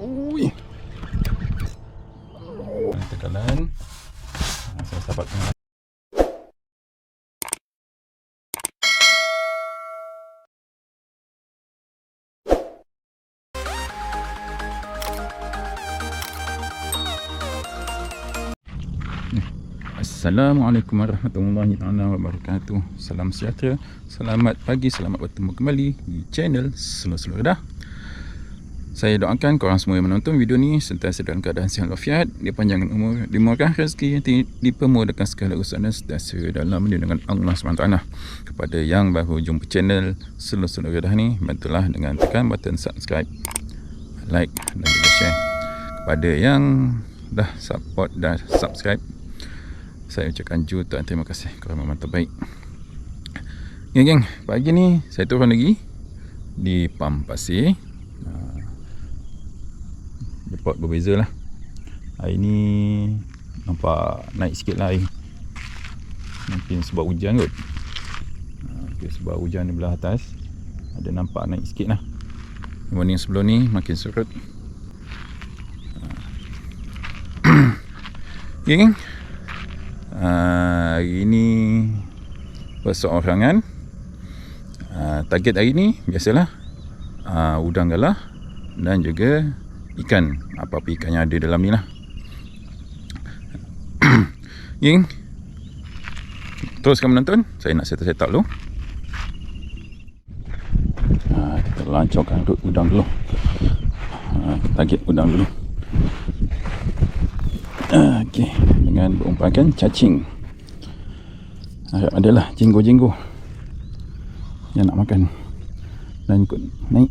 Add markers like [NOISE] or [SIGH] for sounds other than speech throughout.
Ui. Oh, tekanan. Saya dapat tengah. Assalamualaikum warahmatullahi taala wabarakatuh. Salam sejahtera. Selamat pagi, selamat bertemu kembali di channel Selo-Selo Kedah. Saya doakan korang semua yang menonton video ni sentiasa dalam keadaan sihat walafiat, dipanjangkan umur, dimurahkan rezeki, di- dipermudahkan segala urusan dan sentiasa dalam lindungan Allah SWT. Kepada yang baru jumpa channel Selo-Selo Kedah ni, bantulah dengan tekan button subscribe, like dan juga share. Kepada yang dah support dah subscribe saya ucapkan jutaan terima kasih kerana memang terbaik Geng geng Pagi ni Saya turun lagi Di Pam Pasir Depot berbeza lah. Hari ni Nampak naik sikit lah air. Mungkin sebab hujan kot. Uh, Mungkin sebab hujan di belah atas Ada nampak naik sikit lah. Morning sebelum ni Makin surut uh. [COUGHS] Geng geng. Uh, hari ni perseorangan. Uh, target hari ni biasalah uh, udang galah dan juga ikan. Apa-apa ikan yang ada dalam ni lah. [CLEARS THROAT] Ying teruskan menonton. Saya nak set up dulu. Uh, kita lancarkan udang dulu. Uh, target udang dulu. Okey, dengan berumpakan cacing. Harap adalah jenggo-jenggo. Yang nak makan. Dan ikut naik.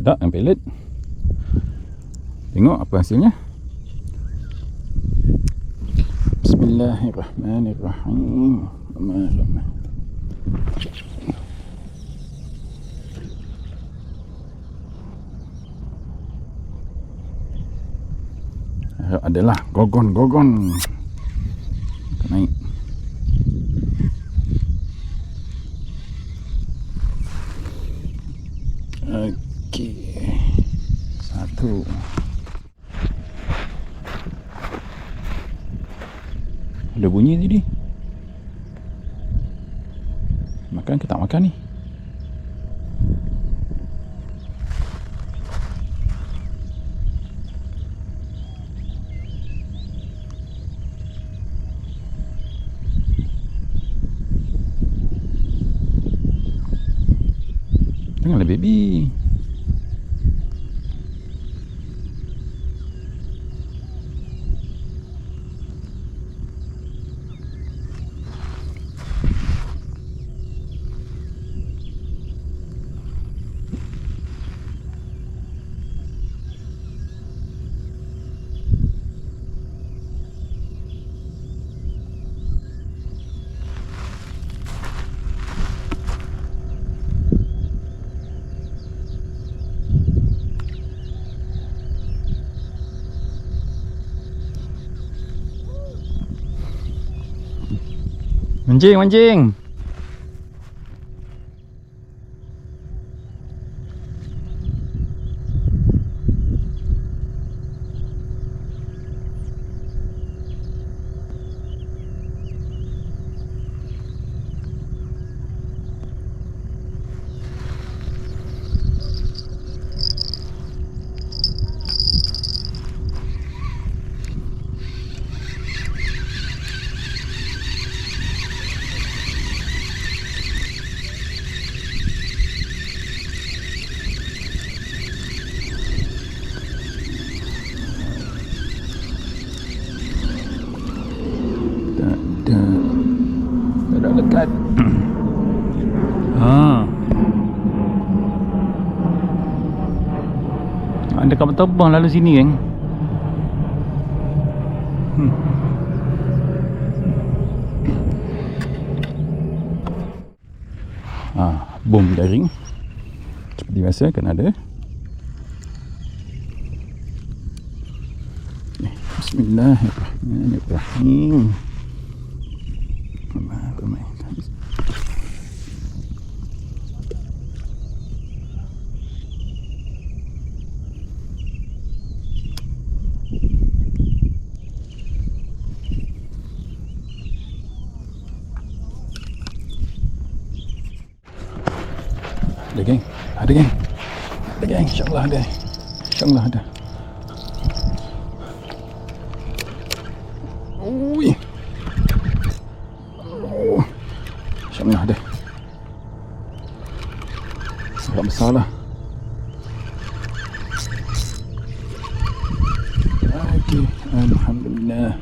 dedak dan pelet. Tengok apa hasilnya. Bismillahirrahmanirrahim. Rahman adalah gogon-gogon naik Okey. Satu. Ada bunyi tadi. Makan ke tak makan ni? Janganlah baby. Mancing, mancing. dekat. Kapal terbang lalu sini geng. Hmm. Ah, bom jaring. Seperti biasa kan ada. Eh, Bismillahirrahmanirrahim. Allah, ramai. Ada geng? Ada geng? Ada geng? InsyaAllah ada. InsyaAllah ada. Ui. InsyaAllah ada. Agak besar lah. Okey Alhamdulillah.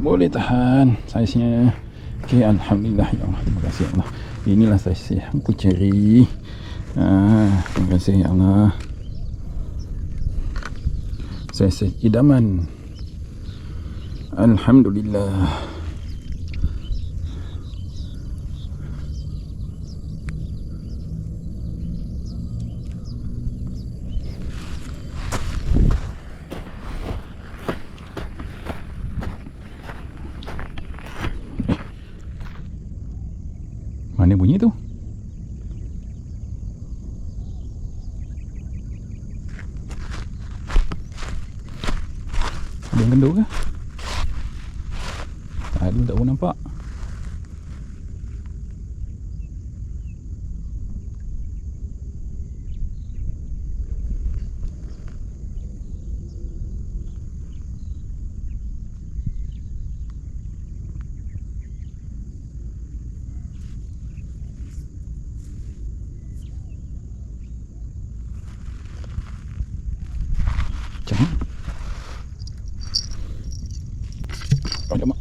Boleh tahan Saiznya. Okey Alhamdulillah. Ya Allah Terima kasih ya Allah Inilah saiz yang aku cari ah, Terima kasih ya Allah. Saiz idaman. Alhamdulillah Mana bunyi tu? Ada yang kendor ke? Tadi tak pun nampak Macam mana? Alamak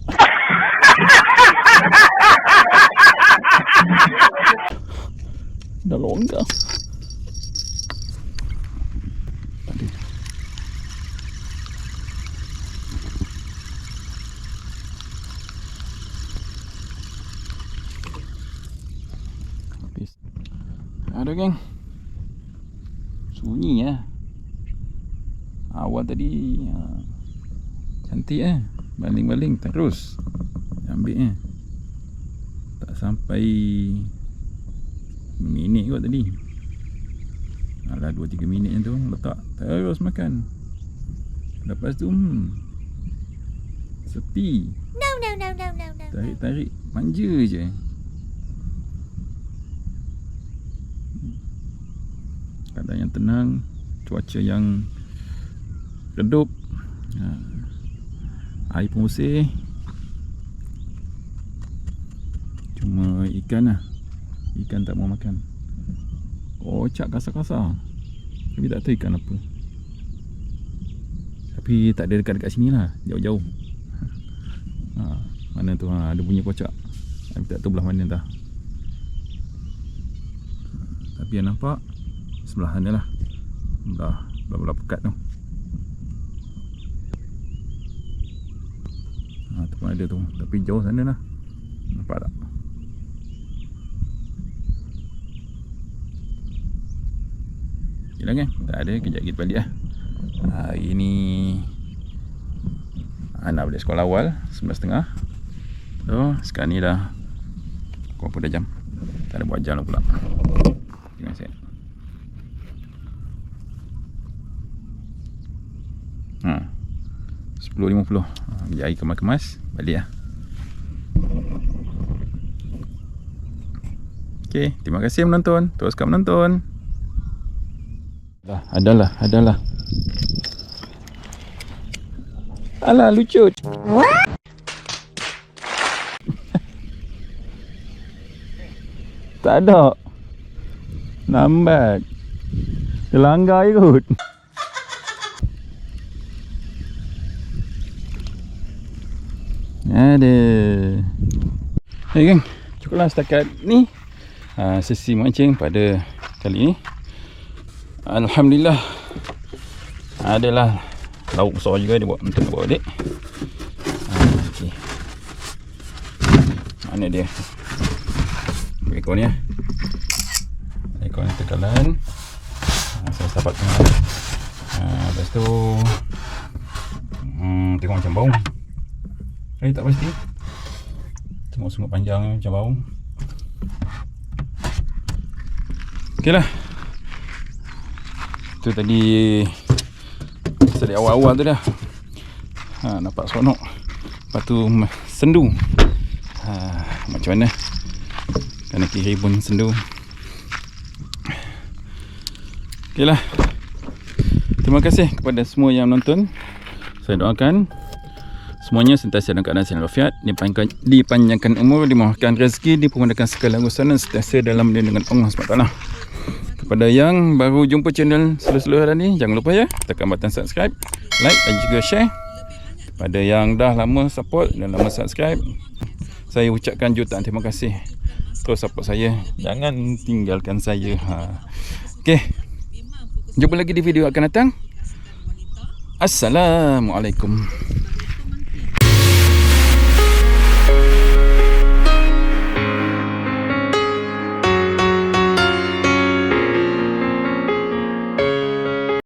Tadi Habis Ada geng Sunyi ya Awal tadi Cantik eh Baling-baling terus Ambil eh Tak sampai Minit kot tadi. Alah 2-3 minit yang tu Letak terus makan. Lepas tu hmm, Sepi. No, no, no, no, no, no. Tarik-tarik Manja je. Keadaan yang tenang Cuaca yang Redup. Ha. Air pun bersih. Cuma ikan lah Ikan tak mau makan. Kocak kasar-kasar. Tapi tak tahu ikan apa. Tapi tak ada dekat-dekat sini lah Jauh-jauh. [LAUGHS] Ha, Mana tu? Ha, ada bunyi kocak Tapi tak tahu belah mana dah. Tapi yang nampak Sebelah sana lah. Belah Belah-belah pekat tu. Ha, Tu pun ada tu. Tapi jauh sana lah. Nampak tak Yelah kan Tak ada Kejap kita balik lah Hari ni Anak balik sekolah awal 11.30 So sekarang ni dah Kau apa dah jam? Tak ada buat jam lah pula. Terima kasih. Ha. 10.50 ha, air kemas-kemas Balik lah Okay, terima kasih menonton. Teruskan menonton. Dah, adalah, adalah. Alah, lucu. tak ada. Lambat. Dia langgar ikut. Ada. Okay geng Cukuplah setakat ni uh, Sesi mancing pada kali ni Alhamdulillah. Adalah. Lauk besar juga dia buat. Untuk buat adik? Uh, okay. Mana dia? Ekor ni Ekor ni tekalan. Uh, Saya dapat tengah. Uh, Lepas tu hmm, Tengok macam bau. Eh tak pasti. Tengok sungut panjang macam bau. Okey lah Tu tadi Tadi awal-awal tu dah. Ha, Nampak seronok. Lepas tu m- sendu. Ha, Macam mana? Kerana kiri pun sendu. Okey lah. Terima kasih kepada semua yang menonton. Saya doakan Semuanya sentiasa dalam keadaan sihat walafiat, dipanjangkan, dipanjangkan umur, dimurahkan rezeki, dipermudahkan segala urusan dan sentiasa dalam lindungan Allah SWT. Kepada yang baru jumpa channel Selu-Selu hari ni, jangan lupa ya, tekan button subscribe, like dan juga share. Kepada yang dah lama support dan lama subscribe, saya ucapkan jutaan terima kasih. Terus support saya, jangan tinggalkan saya. Ha. Okey. Jumpa lagi di video akan datang. Assalamualaikum.